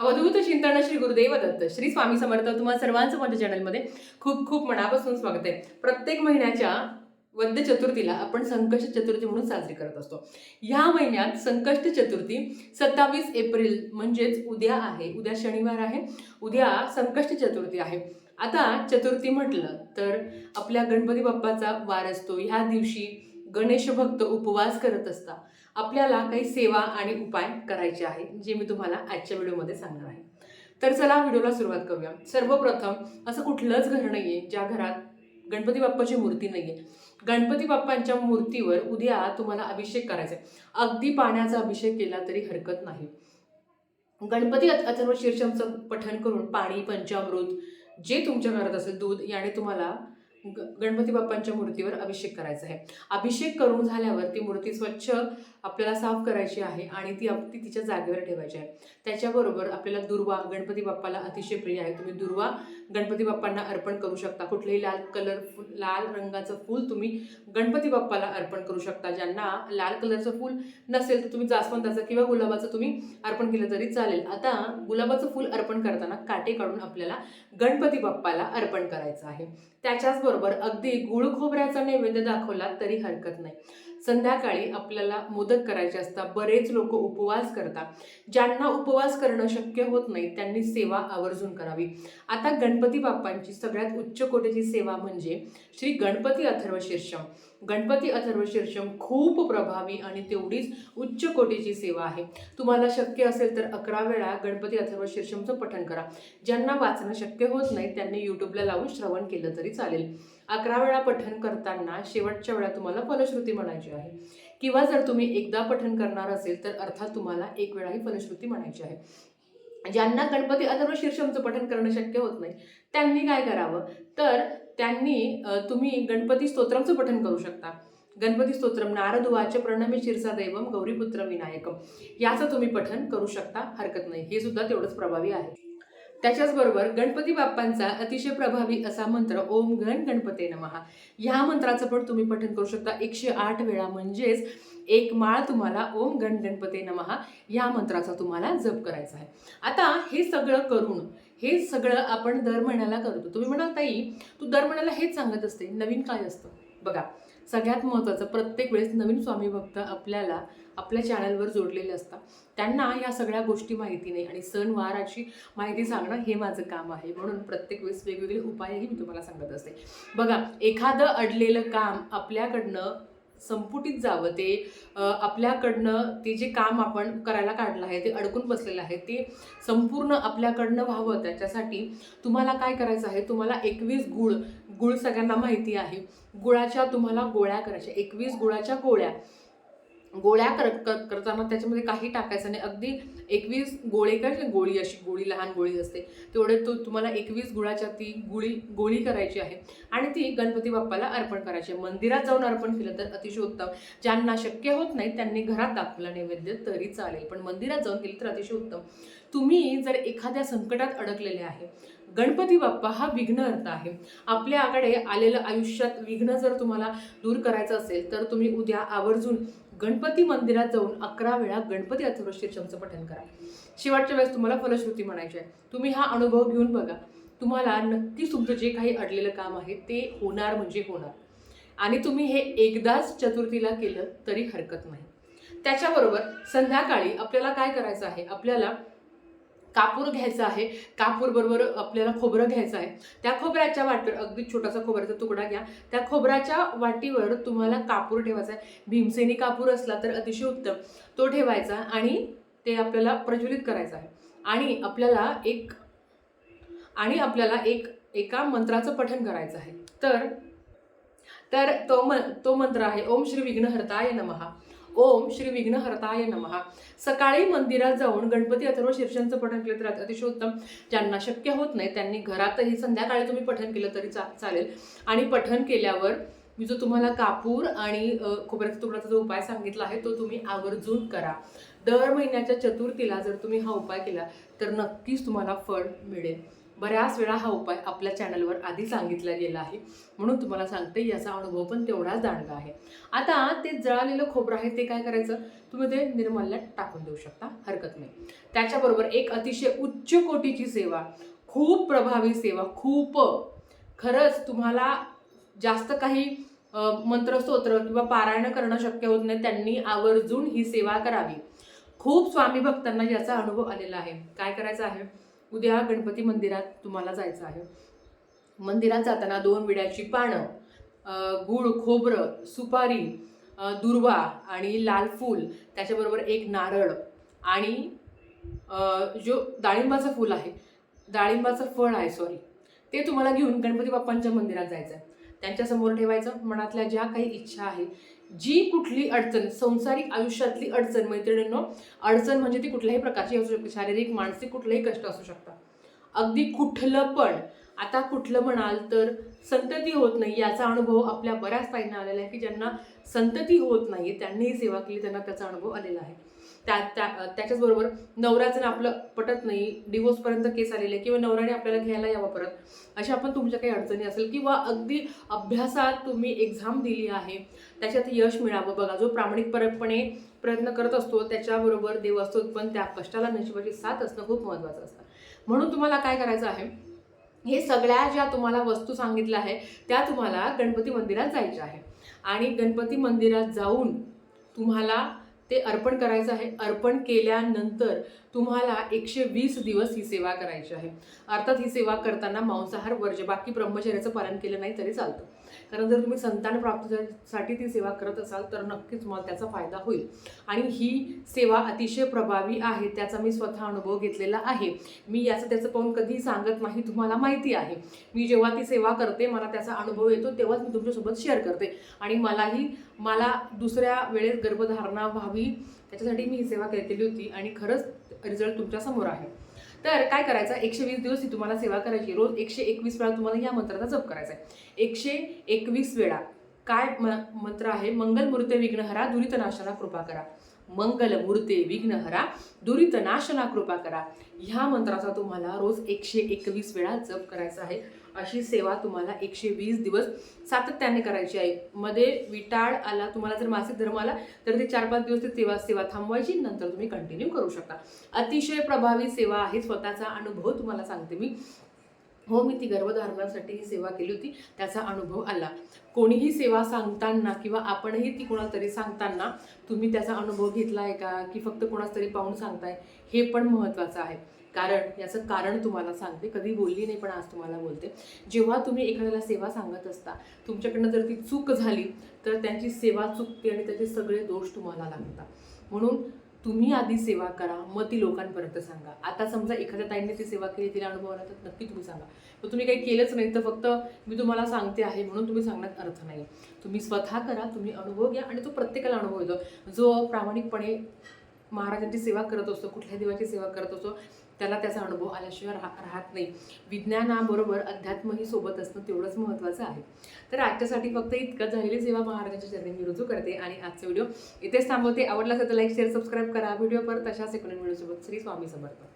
अवधूत चिंतन श्री गुरुदेव दत्त श्री स्वामी समर्थ तुम्हा सर्वांचं माझ्या चॅनलमध्ये खूप खूप मनापासून स्वागत आहे. प्रत्येक महिन्याच्या वद्य चतुर्थीला आपण संकष्ट चतुर्थी म्हणून साजरी करत असतो. ह्या महिन्यात संकष्ट चतुर्थी सत्तावीस एप्रिल म्हणजेच उद्या आहे. उद्या शनिवार आहे. उद्या संकष्ट चतुर्थी आहे. आता चतुर्थी म्हटलं तर आपल्या गणपती बाप्पाचा वार असतो. ह्या दिवशी गणेश भक्त उपवास करत असतात. आपल्याला काही सेवा आणि उपाय करायचे आहेत जे मी तुम्हाला आजच्या व्हिडिओमध्ये सांगणार आहे. तर चला व्हिडिओला सुरुवात करूया. सर्वप्रथम असं कुठलंच घर नाही आहे ज्या घरात गणपती बाप्पाची मूर्ती नाही आहे गणपती बाप्पांच्या मूर्तीवर उद्या तुम्हाला अभिषेक करायचा आहे. अगदी पाण्याचा अभिषेक केला तरी हरकत नाही. गणपती अथर्व शीर्षमचं पठण करून पाणी पंचामृत जे तुमच्या घरात असेल दूध याने तुम्हाला गणपती बाप्पांच्या मूर्तीवर अभिषेक करायचा आहे. अभिषेक करून झाल्यावर ती मूर्ती स्वच्छ आपल्याला साफ करायची आहे आणि ती आप- ती तिच्या जागेवर ठेवायची आहे. त्याच्याबरोबर आपल्याला दुर्वा गणपती बाप्पाला अतिशय प्रिय आहे. तुम्ही दुर्वा गणपती बाप्पांना अर्पण करू शकता. कुठलेही लाल कलर लाल रंगाचं फूल तुम्ही गणपती बाप्पाला अर्पण करू शकता. ज्यांना लाल कलरचं फूल नसेल तर तुम्ही जास्वंदाचं किंवा गुलाबाचं तुम्ही अर्पण केलं तरी चालेल. आता गुलाबाचं फूल अर्पण करताना काटे काढून आपल्याला गणपती बाप्पाला अर्पण करायचं आहे. त्याच्याच बरोबर. अगदी गुळ खोबऱ्याचा नैवेद्य दाखवला तरी हरकत नाही. संध्याकाळी आपल्याला मोदक करायचे असतात. बरेच लोक उपवास करतात. ज्यांना उपवास करणं शक्य होत नाही त्यांनी सेवा आवर्जून करावी. आता गणपती बाप्पांची सगळ्यात उच्च कोटीची सेवा म्हणजे श्री गणपती अथर्व शीर्षम. गणपती अथर्व शीर्षम खूप प्रभावी आणि तेवढीच उच्च कोटीची सेवा आहे. तुम्हाला शक्य असेल तर अकरा वेळा गणपती अथर्व शीर्षमचं पठण करा. ज्यांना वाचणं शक्य होत नाही त्यांनी यूट्यूबला लावून श्रवण केलं तरी चालेल. अकरा वेळा पठन करताना शेवटच्या वेळा तुम्हाला फलश्रुती म्हणायची आहे. किंवा जर तुम्ही एकदा पठन करणार असेल तर अर्थात तुम्हाला एक वेळाही फलश्रुती म्हणायची आहे. ज्यांना गणपती अथर्व शीर्षमचं पठन करणं शक्य होत नाही त्यांनी काय करावं? तर त्यांनी तुम्ही गणपती स्तोत्रमचं पठन करू शकता. गणपती स्तोत्रम नारद प्रणमी प्रणमे शिरसा दैवम गौरीपुत्र विनायकम. याचं तुम्ही पठन करू शकता हरकत नाही. हे सुद्धा तेवढंच प्रभावी आहे. त्याच्याचबरोबर गणपती बाप्पांचा अतिशय प्रभावी असा मंत्र ओम गण गणपते नमहा ह्या मंत्राचं पण तुम्ही पठण करू शकता. एकशे आठ वेळा म्हणजेच एक माळ तुम्हाला ओम गण गणपते नमहा या मंत्राचा तुम्हाला जप करायचा आहे. आता हे सगळं करून हे सगळं आपण दर महिन्याला करतो. तुम्ही म्हणाल ताई तू दर महिन्याला हेच सांगत असते. नवीन काय असतं? बघा सगळ्यात महत्त्वाचं प्रत्येक वेळेस नवीन स्वामी भक्त आपल्याला आपल्या चॅनलवर जोडलेले असतात. त्यांना या सगळ्या गोष्टी माहिती नाही आणि सणवाराची माहिती सांगणं हे माझं काम आहे. म्हणून प्रत्येक वेळेस वेगवेगळे उपायही मी तुम्हाला सांगत असते. बघा एखादं अडलेलं काम आपल्याकडनं संपुटीत जावं. ते आपल्याकडनं ते जे काम आपण करायला काढलं आहे ते अडकून बसलेलं आहे ते संपूर्ण आपल्याकडनं व्हावं. त्याच्यासाठी तुम्हाला काय करायचं आहे? तुम्हाला एकवीस गुळ गुळ सगळ्यांना माहिती आहे. गुळाच्या तुम्हाला गोळ्या करायच्या. एकवीस गुळाच्या गोळ्या. गोळ्या कर करताना त्याच्यामध्ये काही टाकायचं नाही. अगदी एकवीस गोळे काय गोळी अशी गोळी लहान गोळी असते. तेवढे तो तुम्हाला एकवीस गुळाच्या ती गुळी गोळी करायची आहे. आणि ती गणपती बाप्पाला अर्पण करायची आहे. मंदिरात जाऊन अर्पण केलं तर अतिशय उत्तम ज्यांना शक्य होत नाही त्यांनी घरात दाखवला नैवेद्य तरी चालेल. पण मंदिरात जाऊन केली तर अतिशय उत्तम तुम्ही जर एखाद्या संकटात अडकलेले आहे गणपती बाप्पा हा विघ्नहर्ता आहे. आपल्याकडे आलेलं आयुष्यात विघ्न जर तुम्हाला दूर करायचं असेल तर तुम्ही उद्या आवर्जून गणपती मंदिरात जाऊन अकरा वेळा गणपती अथर्व शीर्षमचं पठण करा. शेवटच्या वेळेस तुम्हाला फलश्रुती म्हणायची आहे. तुम्ही हा अनुभव घेऊन बघा. तुम्हाला नक्कीच तुमचं जे काही अडलेलं काम आहे ते होणार म्हणजे होणार. आणि तुम्ही हे एकदाच चतुर्थीला केलं तरी हरकत नाही. त्याच्याबरोबर संध्याकाळी आपल्याला काय करायचं आहे? आपल्याला कापूर घ्यायचा आहे. कापूर बरोबर आपल्याला खोबरं घ्यायचं आहे. त्या खोबऱ्याच्या वाटीवर अगदी छोटासा खोबऱ्याचा तुकडा घ्या. त्या खोबऱ्याच्या वाटीवर तुम्हाला कापूर ठेवायचा आहे. भीमसेनी कापूर असला तर अतिशय उत्तम. तो ठेवायचा आणि ते आपल्याला प्रज्वलित करायचं आहे. आणि आपल्याला एक आणि आपल्याला एक एका मंत्राचं पठण करायचं आहे. तर तर तो म तो मंत्र आहे ओम श्री विघ्नहर्ताय नमहा ओम श्री विघ्नहर्ताय नमहा सकाळी मंदिरात जाऊन गणपती अथर्व शीर्षांचं पठण केलं तर अतिशय उत्तम ज्यांना शक्य होत नाही त्यांनी घरातही संध्याकाळी तुम्ही पठण केलं तरी चा चालेल. आणि पठण केल्यावर मी जो तुम्हाला कापूर आणि खोबऱ्याचा तुकड्याचा जो उपाय सांगितला आहे तो तुम्ही आवर्जून करा. दर महिन्याच्या चतुर्थीला जर तुम्ही हा उपाय केला तर नक्कीच तुम्हाला फळ मिळेल. बऱ्याच वेळा हा उपाय आपल्या चॅनलवर आधी सांगितला गेला आहे. म्हणून तुम्हाला सांगते याचा अनुभव पण तेवढाच दांडगा आहे. आता ते जळालेलं खोबरं आहे ते काय करायचं? तुम्ही ते निर्मल्यात टाकून देऊ शकता हरकत नाही. त्याच्याबरोबर एक अतिशय उच्च कोटीची सेवा खूप प्रभावी सेवा खूप खरंच तुम्हाला जास्त काही मंत्रस्तोत्र किंवा पारायण करणं शक्य होत नाही त्यांनी आवर्जून ही सेवा करावी. खूप स्वामी भक्तांना याचा अनुभव आलेला आहे. काय करायचं आहे? उद्या गणपती मंदिरात तुम्हाला जायचं आहे. मंदिरात जाताना दोन विड्याची पानं गूळ खोबरं सुपारी दुर्वा आणि लाल फूल त्याच्याबरोबर एक नारळ आणि जो डाळिंबाचं फूल आहे डाळिंबाचं फळ आहे सॉरी ते तुम्हाला घेऊन गणपती बाप्पांच्या मंदिरात जायचं आहे त्यांच्यासमोर ठेवायचं मनातल्या ज्या काही इच्छा आहे जी कुठली अडचण संसारिक आयुष्यातली अडचण मैत्रिणींनो अडचण म्हणजे ती कुठल्याही प्रकारची असू शकते. शारीरिक मानसिक कुठलंही कष्ट असू शकतात अगदी कुठलं पण आता कुठलं म्हणाल तर संतती होत नाही याचा अनुभव आपल्या बऱ्याच ताईंना आलेला आहे की ज्यांना संतती होत नाही त्यांनी सेवा केली त्यांना त्याचा अनुभव आलेला आहे. त्या त्या- त्याच्याचबरोबर नवऱ्याचं आपलं पटत नाही डिवोर्सपर्यंत केस आलेले किंवा नवऱ्याने आपल्याला घ्यायला यावं परत अशा पण तुमच्या काही अडचणी असेल किंवा अगदी अभ्यासात तुम्ही एक्झाम दिली आहे त्याच्यात यश मिळावं बघा जो प्रामाणिकपणे प्रयत्न करत असतो त्याच्याबरोबर देव असतो पण त्या कष्टाला नशिबाची साथ असणं खूप महत्त्वाचं असतं. म्हणून तुम्हाला काय करायचं आहे हे सगळ्या ज्या तुम्हाला वस्तू सांगितल्या आहे त्या तुम्हाला गणपती मंदिरात जायच्या आहे. आणि गणपती मंदिरात जाऊन तुम्हाला ते अर्पण करायचं आहे. अर्पण केल्यानंतर तुम्हाला एकशे वीस दिवस ही सेवा करायची आहे. अर्थात ही सेवा करताना मांसाहार वर्ज बाकी ब्रह्मचर्याचं पालन केलं नाही तरी चालतं. कारण जर तुम्ही संतान प्राप्तीसाठी ती सेवा करत असाल तर नक्कीच तुम्हाला त्याचा फायदा होईल. आणि ही सेवा अतिशय प्रभावी आहे त्याचा मी स्वतः अनुभव घेतलेला आहे. मी याचं त्याचं पाहून कधीही सांगत नाही तुम्हाला माहिती आहे. मी जेव्हा ती सेवा करते मला त्याचा अनुभव येतो तेव्हाच मी तुमच्यासोबत शेअर करते. आणि मलाही मला दुसऱ्या वेळेस गर्भधारणा व्हावी त्याच्यासाठी मी ही सेवा केलेली होती. आणि खरंच रिझल्ट तुमच्यासमोर आहे. तर काय करायचं? एकशे वीस दिवस ही तुम्हाला सेवा करायची. रोज एकशे एकवीस वेळा तुम्हाला या मंत्राचा जप करायचा आहे. एकशे एकवीस वेळा. काय म मंत्र आहे? मंगलमूर्ते विघ्नहरा दुरितनाशना कृपा करा. मंगल मूर्ते विघ्नहरा दुरितनाशना कृपा करा. ह्या मंत्राचा तुम्हाला रोज एकशे एकवीस वेळा जप करायचा आहे. अशी सेवा तुम्हाला एकशे वीस दिवस सातत्याने करायची आहे. मध्ये विटाळ आला तुम्हाला जर मासिक धर्म आला तर ते चार पाच दिवस ती सेवा सेवा थांबवायची नंतर तुम्ही कंटिन्यू करू शकता. अतिशय प्रभावी सेवा आहे स्वतःचा अनुभव तुम्हाला सांगते मी. हो मी ती गर्भधारणासाठी ही सेवा केली होती. त्याचा अनुभव आला. कोणीही सेवा सांगताना किंवा आपणही ती कोणाला तरी सांगताना तुम्ही त्याचा अनुभव घेतला आहे का? की फक्त कोणाच तरी पाहून सांगताय? हे पण महत्त्वाचं आहे. कारण याचं कारण तुम्हाला सांगते. कधी बोलली नाही पण आज तुम्हाला बोलते. जेव्हा तुम्ही एखाद्याला सेवा सांगत असता तुमच्याकडनं जर ती चूक झाली तर त्यांची सेवा चुकते आणि त्याचे सगळे दोष तुम्हाला लागतात. म्हणून तुम्ही आधी सेवा करा मग ती लोकांपर्यंत सांगा. आता समजा एखाद्या ताईंनी ती सेवा केली तिला अनुभव आला तर नक्की तुम्ही सांगा. तर तुम्ही काही केलंच नाही तर फक्त मी तुम्हाला सांगते आहे म्हणून तुम्ही सांगण्यात अर्थ नाही. तुम्ही स्वतः करा तुम्ही अनुभव घ्या आणि तो प्रत्येकाला अनुभव येतो. जो प्रामाणिकपणे महाराजांची सेवा करत असतो कुठल्या देवाची सेवा करत असतो त्याला त्याचा अनुभव आल्याशिवाय राह राहत नाही. विज्ञानाबरोबर अध्यात्मही सोबत असणं तेवढंच महत्त्वाचं आहे. तर आजच्यासाठी फक्त इतकं. झालेली सेवा महाराजांच्या चरणी मी रुजू करते आणि आजचा व्हिडिओ इथेच थांबवते. आवडला असेल तर लाईक शेअर सबस्क्राईब करा. व्हिडिओ परत तशाच एकोणीस व्हिडिओसोबत श्री स्वामी समर्पण.